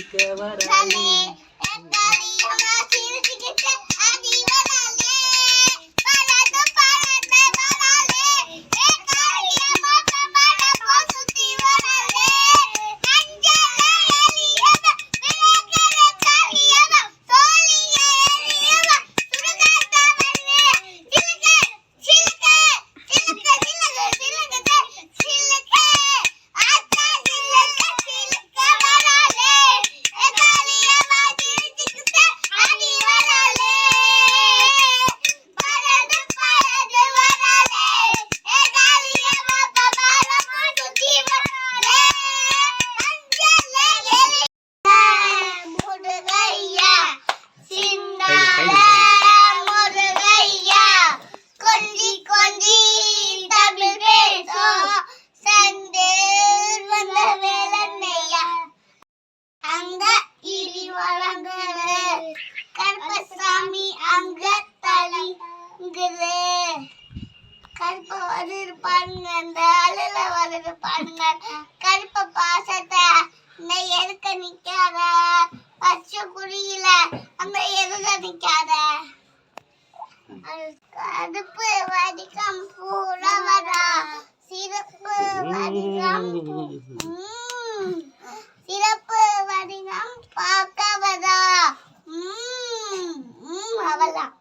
சிலுக்க கருப்பு வந்திருப்பாருங்க. அந்த அழுல வந்திருப்பாருங்க. கருப்பு பாசத்தை இந்த எதுக்க நிக்காத. பச்சை குடியில அந்த எதுக்க நிக்காத. கருப்பு வடிக்கம் பூரா வரா சிறப்பு வடிக்கம் சிறப்பு வடிக்கம் பார்க்க வரா அவலாம்